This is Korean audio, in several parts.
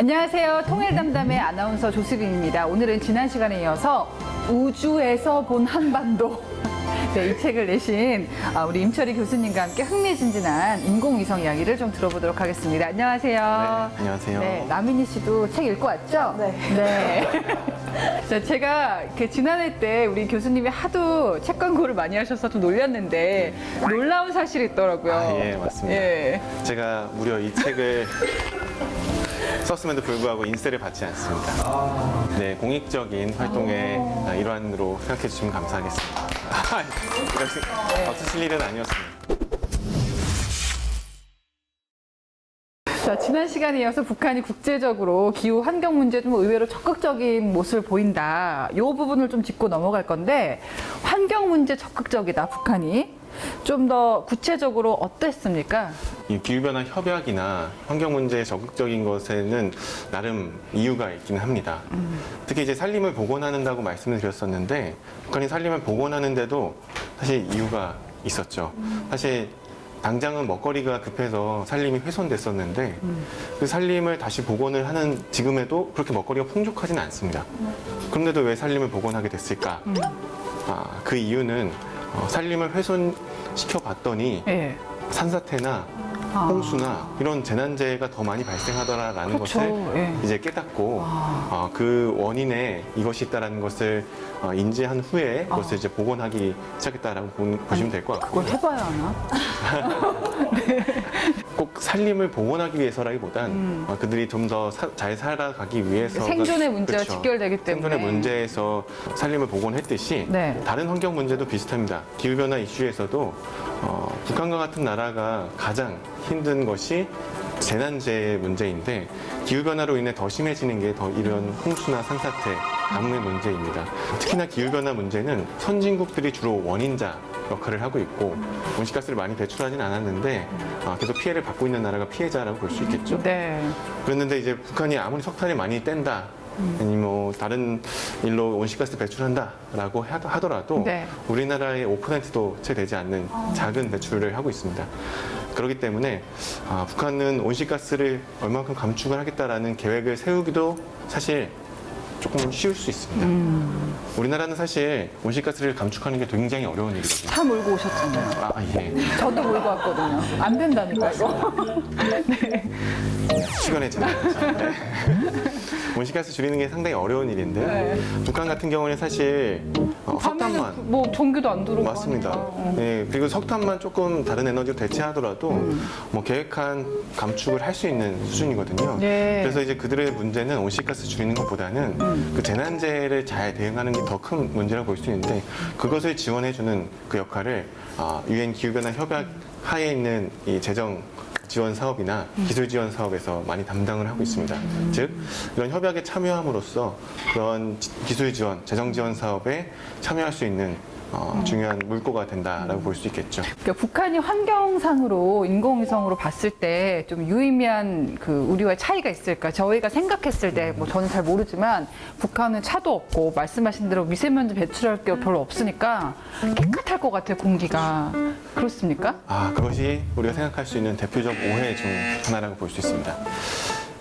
안녕하세요. 통일 담담의 아나운서 조수빈입니다. 오늘은 지난 시간에 이어서 우주에서 본 한반도. 네, 이 책을 내신 아, 우리 임철희 교수님과 함께 흥미진진한 인공위성 이야기를 좀 들어보도록 하겠습니다. 안녕하세요. 네, 안녕하세요. 네, 나민희 씨도 책 읽고 왔죠? 네. 네. 자, 제가 그 지난해 때 우리 교수님이 하도 책 광고를 많이 하셔서 좀 놀렸는데 놀라운 사실이 있더라고요. 아, 예, 맞습니다. 예. 제가 무려 이 책을 썼음에도 불구하고 인세를 받지 않습니다. 네, 공익적인 활동의 아, 일환으로 생각해 주시면 감사하겠습니다. 아, 이렇게 없으실 일은 아니었습니다. 자, 지난 시간에 이어서 북한이 국제적으로 기후 환경 문제에 좀 의외로 적극적인 모습을 보인다. 이 부분을 좀 짚고 넘어갈 건데, 환경 문제 적극적이다, 북한이. 좀 더 구체적으로 어땠습니까? 이 기후변화 협약이나 환경 문제에 적극적인 것에는 나름 이유가 있기는 합니다. 특히 이제 산림을 복원하는다고 말씀을 드렸었는데 북한이 산림을 복원하는데도 사실 이유가 있었죠. 사실 당장은 먹거리가 급해서 산림이 훼손됐었는데 그 산림을 다시 복원을 하는 지금에도 그렇게 먹거리가 풍족하지는 않습니다. 그런데도 왜 산림을 복원하게 됐을까? 아, 그 이유는 어, 산림을 훼손시켜 봤더니 예. 산사태나 아. 홍수나 이런 재난재해가 더 많이 발생하더라라는 그렇죠. 것을 예. 이제 깨닫고 아. 어, 그 원인에 이것이 있다라는 것을 어, 인지한 후에 아. 그것을 이제 복원하기 시작했다라고 보, 보시면 될 것 같고 그걸 해봐야 하나? 꼭 산림을 복원하기 위해서라기보단 음. 어, 그들이 좀 더 잘 살아가기 위해서 생존의 문제와 직결되기 때문에. 생존의 문제에서 산림을 복원했듯이 네. 다른 환경 문제도 비슷합니다. 기후 변화 이슈에서도 어, 북한과 같은 나라가 가장 힘든 것이 재난재해 문제인데 기후 변화로 인해 더 심해지는 게 더 이런 홍수나 산사태, 가뭄의 문제입니다. 특히나 기후 변화 문제는 선진국들이 주로 원인자 역할을 하고 있고 온실가스를 많이 배출하진 않았는데 아, 계속 피해를 받고 있는 나라가 피해자라고 볼 수 있겠죠. 네. 그랬는데 이제 북한이 아무리 석탄을 많이 뗀다 아니면 뭐 다른 일로 온실가스 배출한다라고 하- 하더라도 네. 우리나라의 5%도 채 되지 않는 작은 배출을 하고 있습니다. 그렇기 때문에 아, 북한은 온실가스를 얼마만큼 감축을 하겠다라는 계획을 세우기도 사실 조금 쉬울 수 있습니다. 음. 우리나라는 사실 온실가스를 감축하는 게 굉장히 어려운 일이거든요. 차 몰고 오셨잖아요. 아, 예. 저도 몰고 왔거든요. 안 된다니까, 이거. 시간에 지나 온실가스 줄이는 게 상당히 어려운 일인데 네. 북한 같은 경우는 사실 어, 석탄만 밤에는 뭐 전기도 안 들어오고 맞습니다. 하니까. 어. 네, 그리고 석탄만 조금 다른 에너지로 대체하더라도 음. 뭐 계획한 감축을 할 수 있는 수준이거든요. 네. 그래서 이제 그들의 문제는 온실가스 줄이는 것보다는 음. 그 재난재해를 잘 대응하는 게 더 큰 문제라고 볼 수 있는데 그것을 지원해주는 그 역할을 아, 유엔 기후변화 협약 하에 있는 이 재정 지원 사업이나 음. 기술 지원 사업에서 많이 담당을 하고 있습니다. 즉 이런 협약에 참여함으로써 그런 지- 기술 지원, 재정 지원 사업에 참여할 수 있는 어, 중요한 물꼬가 된다라고 볼 수 있겠죠. 그러니까 북한이 환경상으로 인공위성으로 봤을 때 좀 유의미한 그 우리와의 차이가 있을까? 저희가 생각했을 때 뭐 저는 잘 모르지만 북한은 차도 없고 말씀하신 대로 미세먼지 배출할 게 별로 없으니까 깨끗할 것 같아요 공기가 그렇습니까? 아, 그것이 우리가 생각할 수 있는 대표적 오해 중 하나라고 볼 수 있습니다.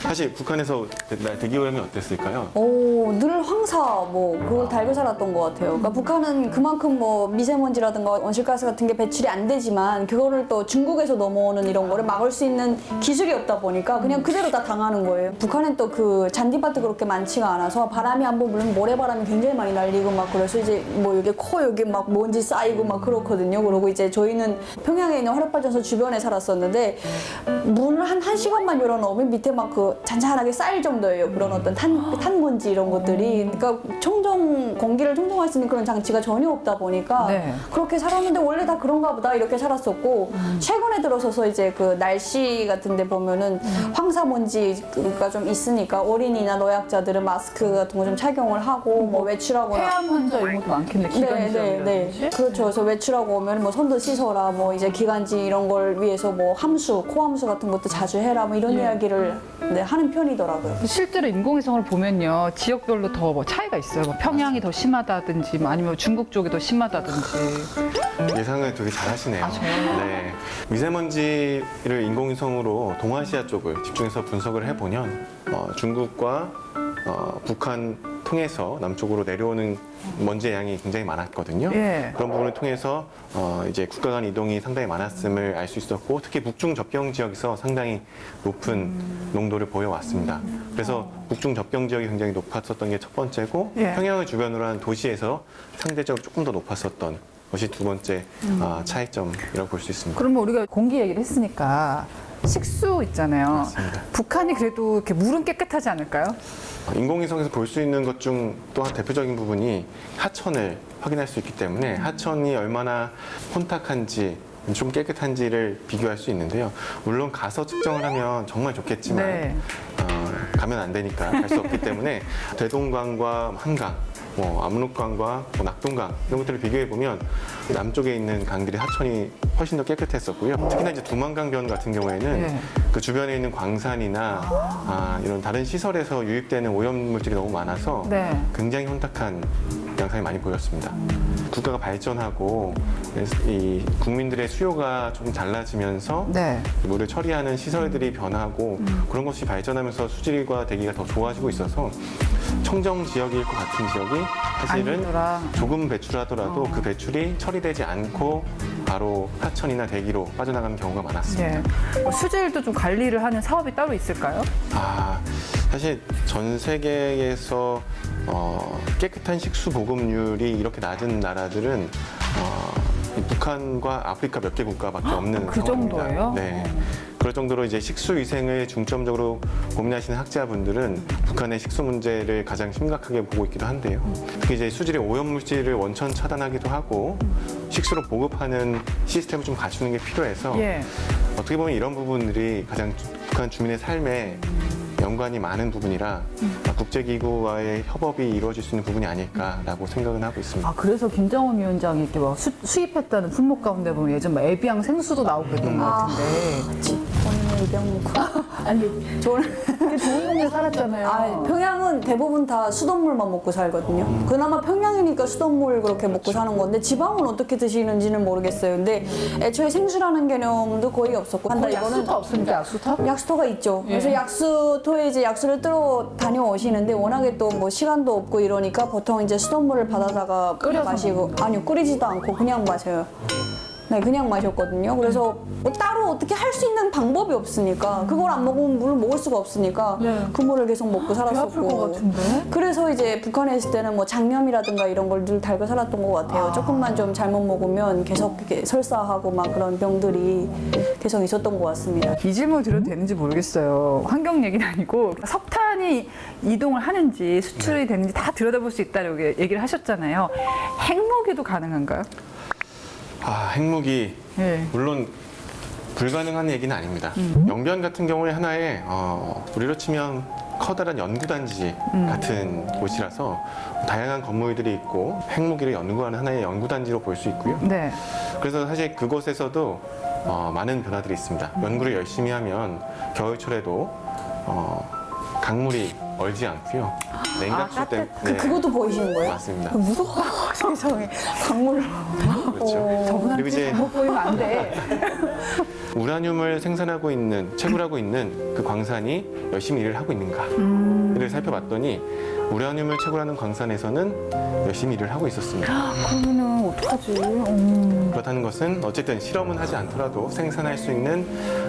사실 북한에서 날 대기오염이 어땠을까요? 오, 늘 황사 뭐 그걸 달고 살았던 것 같아요. 그러니까 북한은 그만큼 뭐 미세먼지라든가 온실가스 같은 게 배출이 안 되지만 그거를 또 중국에서 넘어오는 이런 거를 막을 수 있는 기술이 없다 보니까 그냥 그대로 다 당하는 거예요. 북한은 또 그 잔디밭도 그렇게 많지가 않아서 바람이 한번 불면 모래바람이 굉장히 많이 날리고 막 그래서 이제 뭐 여기 코 여기 막 먼지 쌓이고 막 그렇거든요. 그리고 이제 저희는 평양에 있는 화력발전소 주변에 살았었는데 문을 한한 시간만 열어놓으면 밑에 막그 잔잔하게 쌓일 정도예요. 그런 어떤 탄, 탄 먼지 이런 것들이. 그러니까 청정, 공기를 청정할 수 있는 그런 장치가 전혀 없다 보니까 네. 그렇게 살았는데 원래 다 그런가 보다 이렇게 살았었고 최근에 들어서서 이제 그 날씨 같은 데 보면은 황사 먼지가 좀 있으니까 어린이나 노약자들은 마스크 같은 거 좀 착용을 하고 뭐 외출하거나 폐암 환자 이런 것도 많겠네 네, 네, 네. 기관지염이라든지 그렇죠. 그래서 외출하고 오면 뭐 손도 씻어라, 뭐 이제 기관지 이런 걸 위해서 뭐 함수, 코함수 같은 것도 자주 해라, 뭐 이런 예. 이야기를 네, 네, 하는 편이더라고요. 실제로 인공위성을 보면요 지역별로 더 뭐 차이가 있어요. 뭐 평양이 더 심하다든지 뭐 아니면 중국 쪽이 더 심하다든지. 예상을 되게 잘하시네요. 아, 정말요? 네. 미세먼지를 인공위성으로 동아시아 쪽을 집중해서 분석을 해보면 어, 중국과 어, 북한 통해서 남쪽으로 내려오는 먼지의 양이 굉장히 많았거든요. 예. 그런 부분을 통해서 어, 이제 국가 간 이동이 상당히 많았음을 알 수 있었고 특히 북중 접경 지역에서 상당히 높은 음. 농도를 보여왔습니다. 그래서 북중 접경 지역이 굉장히 높았었던 게 첫 번째고 예. 평양을 주변으로 한 도시에서 상대적으로 조금 더 높았었던 것이 두 번째 음. 아, 차이점이라고 볼 수 있습니다. 그러면 우리가 공기 얘기를 했으니까 식수 있잖아요. 맞습니다. 북한이 그래도 이렇게 물은 깨끗하지 않을까요? 인공위성에서 볼 수 있는 것 중 또한 대표적인 부분이 하천을 확인할 수 있기 때문에 하천이 얼마나 혼탁한지 좀 깨끗한지를 비교할 수 있는데요. 물론 가서 측정을 하면 정말 좋겠지만 네. 어, 가면 안 되니까 갈 수 없기 때문에 대동강과 한강, 뭐 압록강과 뭐 낙동강 이런 것들을 비교해 보면 남쪽에 있는 강들이 하천이 훨씬 더 깨끗했었고요. 특히나 이제 두만강변 같은 경우에는 네. 그 주변에 있는 광산이나 아, 이런 다른 시설에서 유입되는 오염물질이 너무 많아서 네. 굉장히 혼탁한 양상이 많이 보였습니다. 국가가 발전하고 이 국민들의 수요가 좀 달라지면서 네. 물을 처리하는 시설들이 변하고 그런 것이 발전하면서 수질과 대기가 더 좋아지고 있어서 청정 지역일 것 같은 지역이 사실은 아니더라. 조금 배출하더라도 그 배출이 처리 되지 않고 바로 하천이나 대기로 빠져나가는 경우가 많았습니다. 네. 뭐 수질도 좀 관리를 하는 사업이 따로 있을까요? 아, 사실 전 세계에서 어, 깨끗한 식수 보급률이 이렇게 낮은 나라들은 어, 이 북한과 아프리카 몇 개 국가밖에 없는 그 상황입니다. 정도예요? 네. 그럴 정도로 이제 식수 위생을 중점적으로 고민하시는 학자분들은 북한의 식수 문제를 가장 심각하게 보고 있기도 한데요. 특히 이제 수질의 오염 물질을 원천 차단하기도 하고 식수로 보급하는 시스템을 좀 갖추는 게 필요해서 예. 어떻게 보면 이런 부분들이 가장 북한 주민의 삶에 연관이 많은 부분이라 국제기구와의 협업이 이루어질 수 있는 부분이 아닐까라고 생각은 하고 있습니다. 아 그래서 김정은 위원장이 이렇게 막 수, 수입했다는 품목 가운데 보면 예전 막 에비앙 생수도 나오고 그랬던 것 같은데. 먹고. 아니 저는 좋은 동네 살았잖아요. 아, 평양은 대부분 다 수돗물만 먹고 살거든요. 그나마 평양이니까 수돗물 그렇게 먹고 사는 건데 지방은 어떻게 드시는지는 모르겠어요. 근데 애초에 생수라는 개념도 거의 없었고 한다 거기 이거는 약수터 없습니까? 약수터? 약수터가 있죠. 그래서 예. 약수터에 이제 약수를 뜨러 다녀오시는데 워낙에 또 뭐 시간도 없고 이러니까 보통 이제 수돗물을 받아다가 끓여서 마시고 아니요 끓이지도 않고 그냥 마셔요. 네, 그냥 마셨거든요. 그래서 뭐 따로 어떻게 할 수 있는 방법이 없으니까 그걸 안 먹으면 물을 먹을 수가 없으니까 네. 그 물을 계속 먹고 배 아플 것 살았었고. 같은데. 그래서 이제 북한에 있을 때는 뭐 장염이라든가 이런 걸 늘 달고 살았던 것 같아요. 조금만 좀 잘못 먹으면 계속 이렇게 설사하고 막 그런 병들이 계속 있었던 것 같습니다. 이 질문 드려도 되는지 모르겠어요. 환경 얘기는 아니고 석탄이 이동을 하는지 수출이 되는지 다 들여다볼 수 있다고 얘기를 하셨잖아요. 핵무기도 가능한가요? 아, 핵무기 예. 물론 불가능한 얘기는 아닙니다. 영변 같은 경우에 하나의 어, 우리로 치면 커다란 연구단지 같은 곳이라서 다양한 건물들이 있고 핵무기를 연구하는 하나의 연구단지로 볼 수 있고요. 네. 그래서 사실 그곳에서도 어, 많은 변화들이 있습니다. 연구를 열심히 하면 겨울철에도 어, 강물이 얼지 않고요. 냉각수 때문에 그, 그것도 보이시는 거예요? 맞습니다. 그 무섭다. 세상에. 강물. 그렇죠. 저분한테 그리고 이제 잘못 보이면 안 돼. 우라늄을 생산하고 있는 채굴하고 있는 그 광산이 열심히 일을 하고 있는가를 음. 살펴봤더니 우라늄을 채굴하는 광산에서는 열심히 일을 하고 있었습니다. 그러면은 어떡하지? 음. 그렇다는 것은 어쨌든 실험은 하지 않더라도 생산할 수 있는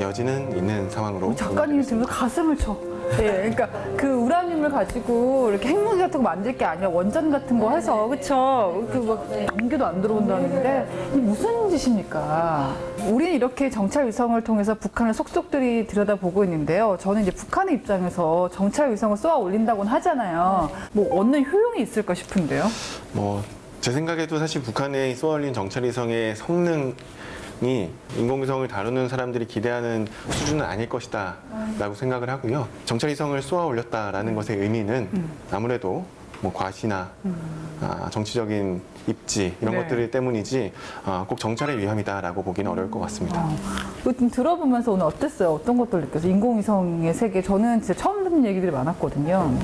여지는 있는 상황으로 작가님이 들으면 가슴을 쳐. 예, 그러니까 그 우라늄을 가지고 이렇게 핵무기 같은 거 만들 게 아니라 원전 같은 거 해서 그쵸? 그막 전기도 안 들어온다는데 무슨 짓입니까? 우리는 이렇게 정찰 위성을 통해서 북한을 속속들이 들여다보고 있는데요. 저는 이제 북한의 입장에서 정찰 위성을 쏘아 올린다고는 하잖아요. 뭐 얻는 효용이 있을까 싶은데요. 뭐 제 생각에도 사실 북한의 쏘아올린 정찰위성의 성능 이 인공위성을 다루는 사람들이 기대하는 수준은 아닐 것이다 라고 생각을 하고요. 정찰위성을 쏘아 올렸다라는 것의 의미는 아무래도 뭐 과시나 아, 정치적인 입지 이런 네. 것들 때문이지 아, 꼭 정찰의 위험이다라고 보기는 어려울 것 같습니다. 이거 좀 들어보면서 오늘 어땠어요? 어떤 것들 느꼈어요? 인공위성의 세계 저는 진짜 처음 듣는 얘기들이 많았거든요.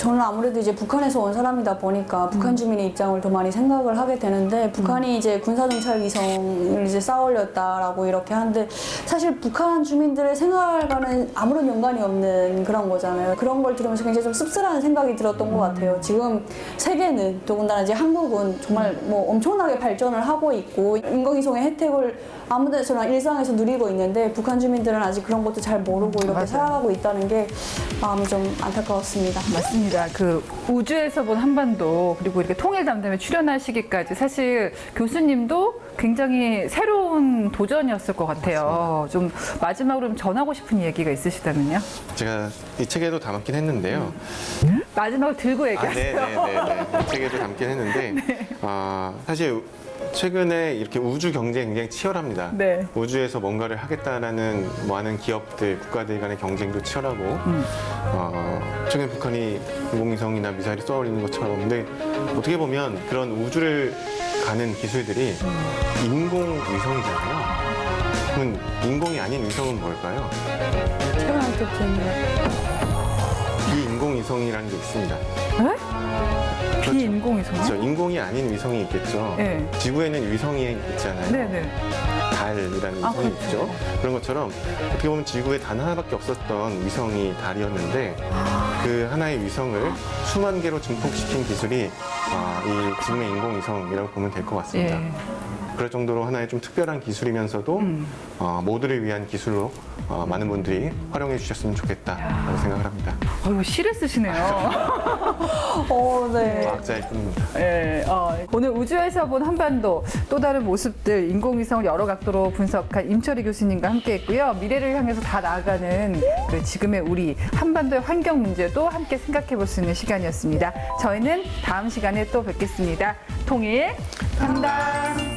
저는 아무래도 이제 북한에서 온 사람이다 보니까 북한 주민의 입장을 더 많이 생각을 하게 되는데 북한이 이제 군사정찰 위성을 이제 쌓아올렸다라고 이렇게 하는데 사실 북한 주민들의 생활과는 아무런 연관이 없는 그런 거잖아요. 그런 걸 들으면서 굉장히 좀 씁쓸한 생각이 들었던 것 같아요. 지금 세계는 더군다나 이제 한국은 정말 뭐 엄청나게 발전을 하고 있고 인공위성의 혜택을 아무 데서나 일상에서 누리고 있는데 북한 주민들은 아직 그런 것도 잘 모르고 이렇게. 살아가고 있다는 게 마음이 좀 안타까웠습니다. 맞습니다. 그 우주에서 본 한반도 그리고 이렇게 통일 담담에 출연하시기까지 사실 교수님도 굉장히 새로운 도전이었을 것 같아요. 좀 마지막으로 좀 전하고 싶은 얘기가 있으시다면요? 제가 이 책에도 담았긴 했는데요. 마지막으로 들고 아, 얘기하세요. 네네네. 책에도 담긴 했는데 아, 사실 최근에 이렇게 우주 경쟁이 굉장히 치열합니다. 네. 우주에서 뭔가를 하겠다라는 많은 기업들, 국가들 간의 경쟁도 치열하고 어, 최근에 북한이 인공위성이나 미사일을 쏘아올리는 것처럼 근데 어떻게 보면 그런 우주를 가는 기술들이 인공위성이잖아요. 그럼 인공이 아닌 위성은 뭘까요? 특징이요. 비인공위성이라는 게 있습니다. 네? 비인공위성이요? 그렇죠. 인공이 아닌 위성이 있겠죠. 네. 지구에는 위성이 있잖아요. 네네. 달이라는 아, 위성이 그렇죠. 있죠. 그런 것처럼 어떻게 보면 지구에 단 하나밖에 없었던 위성이 달이었는데 아. 그 하나의 위성을 수만 개로 증폭시킨 기술이 아, 이 지금의 인공위성이라고 보면 될 것 같습니다. 예. 그럴 정도로 하나의 좀 특별한 기술이면서도 음. 어, 모두를 위한 기술로 어, 많은 분들이 활용해 주셨으면 좋겠다라고 생각을 합니다. 어이구, 시를 쓰시네요. 어, 네. 과학자의 꿈입니다. 예, 어, 오늘 우주에서 본 한반도 또 다른 모습들 인공위성을 여러 각도로 분석한 임철희 교수님과 함께했고요. 미래를 향해서 다 나아가는 그 지금의 우리 한반도의 환경 문제도 함께 생각해 볼 수 있는 시간이었습니다. 저희는 다음 시간에 또 뵙겠습니다. 통일 담당.